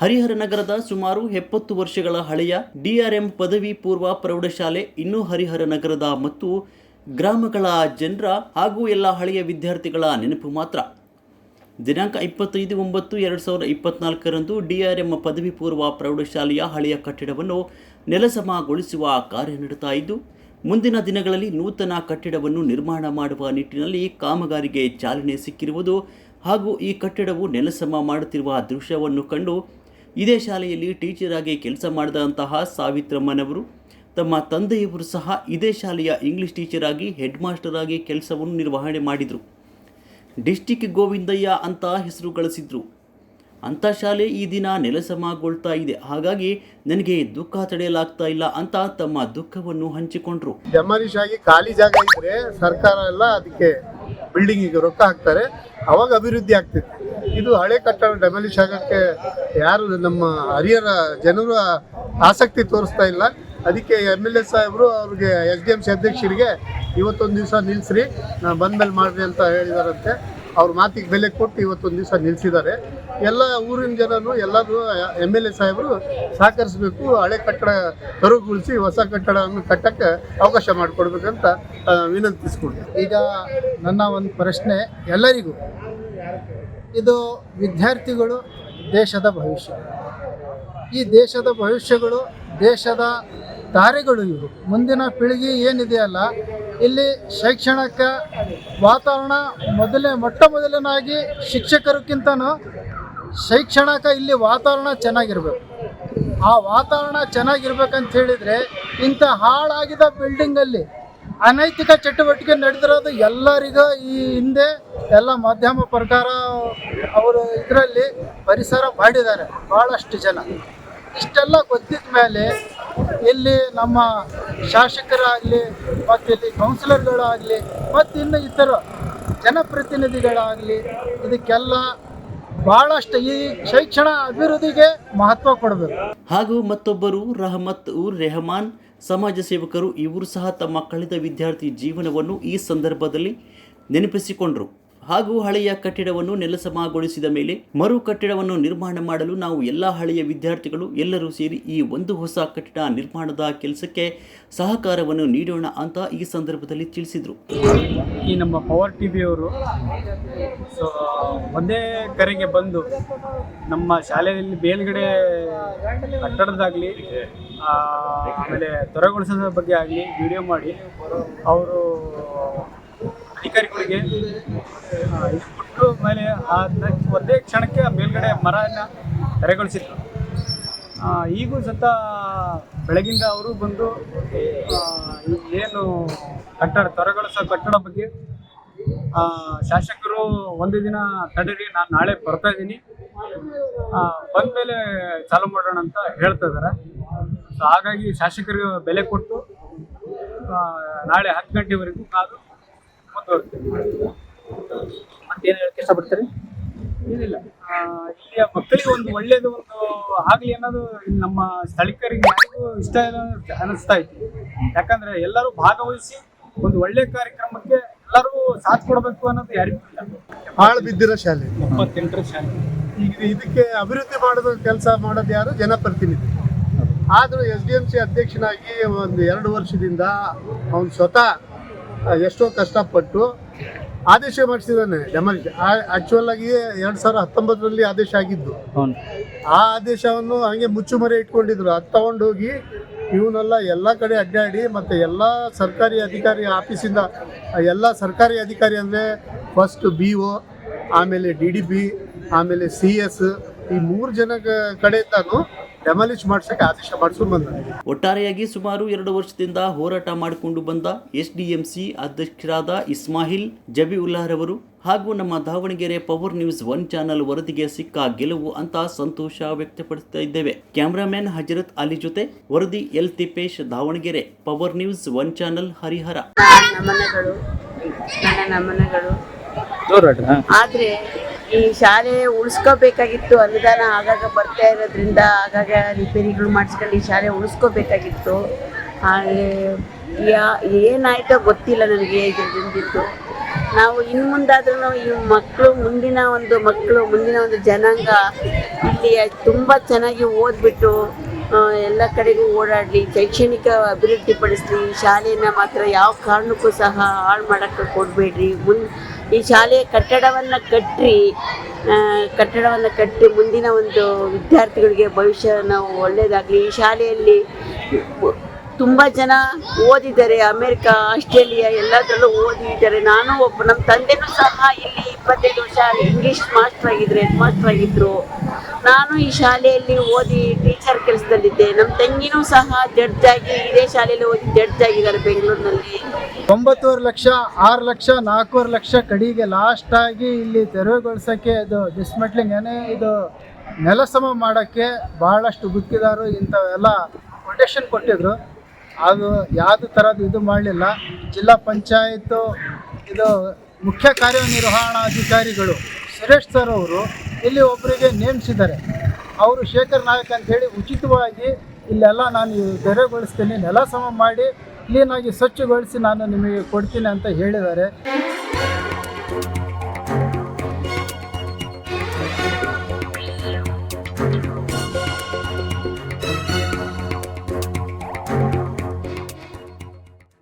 ಹರಿಹರ ನಗರದ ಸುಮಾರು ಎಪ್ಪತ್ತು ವರ್ಷಗಳ ಹಳೆಯ ಡಿಆರ್ಎಂ ಪದವಿ ಪೂರ್ವ ಪ್ರೌಢಶಾಲೆ ಇನ್ನೂ ಹರಿಹರ ನಗರದ ಮತ್ತು ಗ್ರಾಮಗಳ ಜನರ ಹಾಗೂ ಎಲ್ಲ ಹಳೆಯ ವಿದ್ಯಾರ್ಥಿಗಳ ನೆನಪು ಮಾತ್ರ. ದಿನಾಂಕ ಇಪ್ಪತ್ತೈದು ಒಂಬತ್ತು ಎರಡು ಸಾವಿರದ ಇಪ್ಪತ್ನಾಲ್ಕರಂದು ಡಿಆರ್ಎಂ ಪದವಿ ಪೂರ್ವ ಪ್ರೌಢಶಾಲೆಯ ಹಳೆಯ ಕಟ್ಟಡವನ್ನು ನೆಲಸಮಗೊಳಿಸುವ ಕಾರ್ಯ ನಡೀತಾ ಇದ್ದು, ಮುಂದಿನ ದಿನಗಳಲ್ಲಿ ನೂತನ ಕಟ್ಟಡವನ್ನು ನಿರ್ಮಾಣ ಮಾಡುವ ನಿಟ್ಟಿನಲ್ಲಿ ಕಾಮಗಾರಿಗೆ ಚಾಲನೆ ಸಿಕ್ಕಿರುವುದು ಹಾಗೂ ಈ ಕಟ್ಟಡವು ನೆಲಸಮ ಮಾಡುತ್ತಿರುವ ದೃಶ್ಯವನ್ನು ಕಂಡು ಇದೇ ಶಾಲೆಯಲ್ಲಿ ಟೀಚರ್ ಆಗಿ ಕೆಲಸ ಮಾಡಿದಂತಹ ಸಾವಿತ್ರಮ್ಮನವರು, ತಮ್ಮ ತಂದೆಯವರು ಸಹ ಇದೇ ಶಾಲೆಯ ಇಂಗ್ಲಿಷ್ ಟೀಚರ್ ಆಗಿ ಹೆಡ್ ಮಾಸ್ಟರ್ ಆಗಿ ಕೆಲಸವನ್ನು ನಿರ್ವಹಣೆ ಮಾಡಿದರು. ಡಿಸ್ಟಿಕ್ ಗೋವಿಂದಯ್ಯ ಅಂತ ಹೆಸರು ಗಳಿಸಿದ್ರು. ಅಂಥ ಶಾಲೆ ಈ ದಿನ ನೆಲಸಮಗೊಳ್ತಾ ಇದೆ. ಹಾಗಾಗಿ ನನಗೆ ದುಃಖ ತಡೆಯಲಾಗ್ತಾ ಇಲ್ಲ ಅಂತ ತಮ್ಮ ದುಃಖವನ್ನು ಹಂಚಿಕೊಂಡ್ರು. ಡೆಮಾಲಿಷ್ ಖಾಲಿ ಜಾಗ ಇದ್ರೆ ಸರ್ಕಾರ ಎಲ್ಲ ಅದಕ್ಕೆ ಬಿಲ್ಡಿಂಗಿಗೆ ರೊಕ್ಕ ಹಾಕ್ತಾರೆ. ಅವಾಗ ಅಭಿವೃದ್ಧಿ ಆಗ್ತಿತ್ತು ಇದು ಹಳೆ ಕಟ್ಟಡ ಡೆಮಾಲಿಷ್ ಆಗಕ್ಕೆ ಯಾರು ನಮ್ಮ ಹರಿಯರ ಜನರು ಆಸಕ್ತಿ ತೋರಿಸ್ತಾ ಇಲ್ಲ. ಅದಕ್ಕೆ ಎಂ ಎಲ್ ಎ ಸಾಹೇಬರು ಅವ್ರಿಗೆ ಎಸ್ ಡಿ ಎಂ ಸಿ ಅಧ್ಯಕ್ಷರಿಗೆ ಇವತ್ತೊಂದು ದಿವಸ ನಿಲ್ಲಿಸ್ರಿ ನಾನು ಬಂದ್ಮೇಲೆ ಮಾಡ್ರಿ ಅಂತ ಹೇಳಿದಾರಂತೆ. ಅವ್ರ ಮಾತಿಗೆ ಬೆಲೆ ಕೊಟ್ಟು ಇವತ್ತೊಂದು ದಿವಸ ನಿಲ್ಲಿಸಿದ್ದಾರೆ ಎಲ್ಲ ಊರಿನ ಜನನು ಎಲ್ಲರೂ ಎಂ ಎಲ್ ಎ ಸಾಹೇಬರು ಸಹಕರಿಸಬೇಕು. ಹಳೆ ಕಟ್ಟಡ ತೆರವುಗೊಳಿಸಿ ಹೊಸ ಕಟ್ಟಡವನ್ನು ಕಟ್ಟಕ್ಕೆ ಅವಕಾಶ ಮಾಡಿಕೊಡ್ಬೇಕಂತ ವಿನಂತಿಸ್ಕೊಂಡೆ ಈಗ ನನ್ನ ಒಂದು ಪ್ರಶ್ನೆ ಎಲ್ಲರಿಗೂ. ಇದು ವಿದ್ಯಾರ್ಥಿಗಳು ದೇಶದ ಭವಿಷ್ಯ. ಈ ದೇಶದ ಭವಿಷ್ಯಗಳು ದೇಶದ ದಾರಿಗಳು ಇವು. ಮುಂದಿನ ಪೀಳಿಗೆ ಏನಿದೆಯಲ್ಲ, ಇಲ್ಲಿ ಶೈಕ್ಷಣಿಕ ವಾತಾವರಣ ಮೊದಲೇ, ಮೊಟ್ಟ ಮೊದಲನಾಗಿ ಶಿಕ್ಷಕರಕ್ಕಿಂತನೂ ಶೈಕ್ಷಣಿಕ ಇಲ್ಲಿ ವಾತಾವರಣ ಚೆನ್ನಾಗಿರ್ಬೇಕು. ಆ ವಾತಾವರಣ ಚೆನ್ನಾಗಿರ್ಬೇಕಂತ ಹೇಳಿದರೆ ಇಂಥ ಹಾಳಾಗಿದ್ದ ಬಿಲ್ಡಿಂಗಲ್ಲಿ ಅನೈತಿಕ ಚಟುವಟಿಕೆ ನಡೆದಿರೋದು ಎಲ್ಲರಿಗೂ ಈ ಹಿಂದೆ ಎಲ್ಲ ಮಾಧ್ಯಮ ಪ್ರಕಾರ ಅವರು ಇದರಲ್ಲಿ ಪರಿಸರ ಮಾಡಿದ್ದಾರೆ ಭಾಳಷ್ಟು ಜನ. ಇಷ್ಟೆಲ್ಲ ಗೊತ್ತಿದ್ದ ಮೇಲೆ ಇಲ್ಲಿ ನಮ್ಮ ಶಾಸಕರಾಗಲಿ, ಮತ್ತು ಇಲ್ಲಿ ಕೌನ್ಸಿಲರ್ಗಳಾಗಲಿ, ಮತ್ತು ಇನ್ನು ಇತರ ಜನಪ್ರತಿನಿಧಿಗಳಾಗಲಿ, ಇದಕ್ಕೆಲ್ಲ ಬಹಳಷ್ಟು ಈ ಶೈಕ್ಷಣ ಅಭಿವೃದ್ಧಿಗೆ ಮಹತ್ವ ಕೊಡಬೇಕು. ಹಾಗೂ ಮತ್ತೊಬ್ಬರು ರಹಮತ್ ಉರ್ ರೆಹಮಾನ್ ಸಮಾಜ ಸೇವಕರು ಇವರು ಸಹ ತಮ್ಮ ಕಳೆದ ವಿದ್ಯಾರ್ಥಿ ಜೀವನವನ್ನು ಈ ಸಂದರ್ಭದಲ್ಲಿ ನೆನಪಿಸಿಕೊಂಡರು. ಹಾಗೂ ಹಳೆಯ ಕಟ್ಟಡವನ್ನು ನೆಲಸಮಗೊಳಿಸಿದ ಮೇಲೆ ಮರು ಕಟ್ಟಡವನ್ನು ನಿರ್ಮಾಣ ಮಾಡಲು ನಾವು ಎಲ್ಲ ಹಳೆಯ ವಿದ್ಯಾರ್ಥಿಗಳು ಎಲ್ಲರೂ ಸೇರಿ ಈ ಒಂದು ಹೊಸ ಕಟ್ಟಡ ನಿರ್ಮಾಣದ ಕೆಲಸಕ್ಕೆ ಸಹಕಾರವನ್ನು ನೀಡೋಣ ಅಂತ ಈ ಸಂದರ್ಭದಲ್ಲಿ ತಿಳಿಸಿದರು. ಈ ನಮ್ಮ ಪವರ್ ಟಿ ವಿಯವರು ಸೊ, ಒಂದೇ ಕರೆಗೆ ಬಂದು ನಮ್ಮ ಶಾಲೆಯಲ್ಲಿ ಮೇಲ್ಗಡೆ ಕಟ್ಟಡದಾಗಲಿ ಆಮೇಲೆ ತೊರೆಗೊಳಿಸೋದ್ರ ಬಗ್ಗೆ ಆಗಲಿ ವಿಡಿಯೋ ಮಾಡಿ, ಅವರು ಅಧಿಕಾರಿಗಳಿಗೆ ಇದು ಕೊಟ್ಟು ಮೇಲೆ ಒಂದೇ ಕ್ಷಣಕ್ಕೆ ಮೇಲ್ಗಡೆ ಮರನ ತೆರೆಗೊಳಿಸಿದ್ರು. ಈಗೂ ಸತ ಬೆಳಗಿಂದ ಅವರು ಬಂದು ಏನು ಕಟ್ಟಡ, ತೊರೆಗೊಳಿಸೋ ಕಟ್ಟಡ ಬಗ್ಗೆ ಶಾಸಕರು ಒಂದು ದಿನ ತಡೀರಿ, ನಾನು ನಾಳೆ ಬರ್ತಾ ಇದ್ದೀನಿ. ಬಂದಮೇಲೆ ಚಾಲು ಮಾಡೋಣ ಅಂತ ಹೇಳ್ತಾ ಇದ್ದಾರೆ. ಸೊ ಹಾಗಾಗಿ ಶಾಸಕರಿಗೆ ಬೆಲೆ ಕೊಟ್ಟು ನಾಳೆ ಹತ್ತು ಗಂಟೆವರೆಗೂ ಕಾದು ಮುಂದುವರಿಸ್ತೀನಿ. ಮತ್ತೇನು ಹೇಳಕ್ಕೆ ಇಷ್ಟಪಡ್ತೀರಿ ಏನಿಲ್ಲ. ಆ, ಇಲ್ಲಿಯ ಮಕ್ಕಳಿಗೆ ಒಂದು ಒಳ್ಳೇದು ಒಂದು ಆಗಲಿ ಅನ್ನೋದು ಇಲ್ಲಿ ನಮ್ಮ ಸ್ಥಳೀಕರಿಗೆ ಯಾರಿಗೂ ಇಷ್ಟ ಇಲ್ಲ ಅನಿಸ್ತಾ ಇತ್ತು. ಯಾಕಂದ್ರೆ ಎಲ್ಲರೂ ಭಾಗವಹಿಸಿ ಒಂದು ಒಳ್ಳೆ ಕಾರ್ಯಕ್ರಮಕ್ಕೆ ಎಲ್ಲರೂ ಸಾಥ್ ಕೊಡಬೇಕು ಅನ್ನೋದು ಯಾರಿಗೂ ಇಲ್ಲ. ಹಾಳು ಬಿದ್ದಿರೋ ಶಾಲೆ. ಇಪ್ಪತ್ತೆಂಟರ ಶಾಲೆ. ಈಗ ಇದಕ್ಕೆ ಅಭಿವೃದ್ಧಿ ಮಾಡೋದು ಕೆಲಸ ಮಾಡೋದು ಯಾರು? ಜನಪ್ರತಿನಿಧಿ. ಆದರೂ ಎಸ್ ಡಿ ಎಂ ಸಿ ಅಧ್ಯಕ್ಷನಾಗಿ ಒಂದು ಎರಡು ವರ್ಷದಿಂದ ಅವನು ಸ್ವತಃ ಎಷ್ಟೋ ಕಷ್ಟಪಟ್ಟು ಆದೇಶ ಮಾಡಿಸಿದ್ದಾನೆ. ಡೆಮಾಲಿಷ್ ಆಕ್ಚುಯಲ್ ಆಗಿ ಎರಡ್ ಸಾವಿರದ ಹತ್ತೊಂಬತ್ತರಲ್ಲಿ ಆದೇಶ ಆಗಿದ್ದು. ಆ ಆದೇಶವನ್ನು ಹಂಗೆ ಮುಚ್ಚುಮರೆ ಇಟ್ಕೊಂಡಿದ್ರು. ಅದು ತಗೊಂಡೋಗಿ ಇವನ್ನೆಲ್ಲ ಎಲ್ಲ ಕಡೆ ಅಡ್ಡಾಡಿ ಮತ್ತು ಎಲ್ಲ ಸರ್ಕಾರಿ ಅಧಿಕಾರಿ ಆಫೀಸಿಂದ ಎಲ್ಲ ಸರ್ಕಾರಿ ಅಧಿಕಾರಿ ಅಂದರೆ ಫಸ್ಟ್ ಬಿ ಒ ಆಮೇಲೆ ಡಿ ಡಿ ಬಿ ಆಮೇಲೆ ಸಿ ಎಸ್ ಈ ಮೂರು ಜನ ಕಡೆಯಿಂದನೂ ಡೆಮಾಲಿಷ್ ಮಾಡಿಸಕ್ಕೆ ಆದೇಶ ಮಾಡಿಸ್ಕೊಂಡು ಬಂದ. ಒಟ್ಟಾರೆಯಾಗಿ ಸುಮಾರು ಎರಡು ವರ್ಷದಿಂದ ಹೋರಾಟ ಮಾಡಿಕೊಂಡು ಬಂದ ಎಸ್ಡಿಎಂಸಿ ಅಧ್ಯಕ್ಷರಾದ ಇಸ್ಮಾಹಿಲ್ ಜಬಿಉಲ್ಲಾರವರು ಹಾಗೂ ನಮ್ಮ Davanagere power news one channel ವರದಿಗೆ ಸಿಕ್ಕ ಗೆಲುವು ಅಂತ ಸಂತೋಷ ವ್ಯಕ್ತಪಡಿಸ್ತಾ ಇದ್ದೇವೆ. ಕ್ಯಾಮ್ರಾಮನ್ ಹಜರತ್ ಅಲಿ ಜೊತೆ ವರದಿ L Thippesh Davanagere power news one channel Harihar. ನಮನಗಳು ನನ್ನ ನಮನಗಳು ಆದ್ರೆ ಈ ಶಾಲೆ ಉಳಿಸ್ಕೋಬೇಕಾಗಿತ್ತು ಅನುದಾನ ಆಗಾಗ ಬರ್ತಾ ಇರೋದ್ರಿಂದ ಆಗಾಗ ರಿಪೇರಿಗಳು ಮಾಡಿಸ್ಕೊಂಡು ಈ ಶಾಲೆ ಉಳಿಸ್ಕೋಬೇಕಾಗಿತ್ತು. ಹಾಗೆ ಯಾ, ಏನಾಯ್ತೋ ಗೊತ್ತಿಲ್ಲ ನನಗೆ ಇದ್ರದಿಂದಿತ್ತು ನಾವು ಇನ್ನು ಮುಂದಾದ್ರೂ ಈ ಮಕ್ಕಳು ಮುಂದಿನ ಒಂದು ಮಕ್ಕಳು ಮುಂದಿನ ಒಂದು ಜನಾಂಗ ಇಲ್ಲಿ ತುಂಬ ಚೆನ್ನಾಗಿ ಓದ್ಬಿಟ್ಟು ಎಲ್ಲ ಕಡೆಗೂ ಓಡಾಡಲಿ, ಶೈಕ್ಷಣಿಕ ಅಭಿವೃದ್ಧಿ ಪಡಿಸ್ಲಿ ಶಾಲೆಯನ್ನು ಮಾತ್ರ ಯಾವ ಕಾರಣಕ್ಕೂ ಸಹ ಹಾಳು ಮಾಡೋಕ್ಕೆ ಕೊಡಬೇಡ್ರಿ. ಮುನ್ ಈ ಶಾಲೆಯ ಕಟ್ಟಡವನ್ನು ಕಟ್ಟಿ ಕಟ್ಟಡವನ್ನು ಕಟ್ಟಿ ಮುಂದಿನ ಒಂದು ವಿದ್ಯಾರ್ಥಿಗಳಿಗೆ ಭವಿಷ್ಯ ನಾವು ಒಳ್ಳೆಯದಾಗಲಿ ಈ ಶಾಲೆಯಲ್ಲಿ ತುಂಬ ಜನ ಓದಿದ್ದಾರೆ. ಅಮೇರಿಕಾ, ಆಸ್ಟ್ರೇಲಿಯಾ ಎಲ್ಲದರಲ್ಲೂ ಓದಿದ್ದಾರೆ. ನಾನು ಒಬ್ಬ ನಮ್ಮ ತಂದೆನೂ ಸಹ ಇಲ್ಲಿ ಇಪ್ಪತ್ತೈದು ವರ್ಷ ಇಂಗ್ಲೀಷ್ ಮಾಸ್ಟರ್ ಆಗಿದ್ರು ಹೆಡ್ ಮಾಸ್ಟರ್ ಆಗಿದ್ರು? ನಾನು ಈ ಶಾಲೆಯಲ್ಲಿ ಓದಿ ಟೀಚರ್ ಕೆಲಸದಲ್ಲಿದ್ದೆ. ನಮ್ಮ ತಂಗಿನೂ ಸಹ ಜಡ್ಜ್ ಆಗಿ ಇದೇ ಶಾಲೆಯಲ್ಲಿ ಓದಿ ಜಡ್ಜ್ ಆಗಿದ್ದಾರೆ ಬೆಂಗಳೂರಿನಲ್ಲಿ. ಒಂಬತ್ತೂವರೆ ಲಕ್ಷ, ಆರು ಲಕ್ಷ, ನಾಲ್ಕೂವರೆ ಲಕ್ಷ ಕಡೆಗೆ ಲಾಸ್ಟ್ ಆಗಿ ಇಲ್ಲಿ ತೆರವುಗೊಳಿಸೋಕ್ಕೆ ಇದು ಡಿಸ್ಮೆಟ್ಲಿಂಗ್ ಏನೇ ಇದು ನೆಲಸಮ ಮಾಡೋಕ್ಕೆ ಭಾಳಷ್ಟು ಗುತ್ತಿದಾರು ಇಂಥವೆಲ್ಲ ಕೊಟೇಶನ್ ಕೊಟ್ಟಿದ್ರು. ಅದು ಯಾವುದು ಥರದ್ದು ಇದು ಮಾಡಲಿಲ್ಲ. ಜಿಲ್ಲಾ ಪಂಚಾಯತು ಇದು ಮುಖ್ಯ ಕಾರ್ಯನಿರ್ವಹಣಾಧಿಕಾರಿಗಳು ಸುರೇಶ್ ಸರ್ ಅವರು ಇಲ್ಲಿ ಒಬ್ಬರಿಗೆ ನೇಮಿಸಿದ್ದಾರೆ. ಅವರು ಶೇಖರ್ ನಾಯಕ್ ಅಂತೇಳಿ ಉಚಿತವಾಗಿ ಇಲ್ಲೆಲ್ಲ ನಾನು ತೆರವುಗೊಳಿಸ್ತೀನಿ ನೆಲ ಸಮ ಮಾಡಿ ಕ್ಲೀನಾಗಿ ಸ್ವಚ್ಛಗೊಳಿಸಿ ನಾನು ನಿಮಗೆ ಕೊಡ್ತೀನಿ ಅಂತ ಹೇಳಿದ್ದಾರೆ.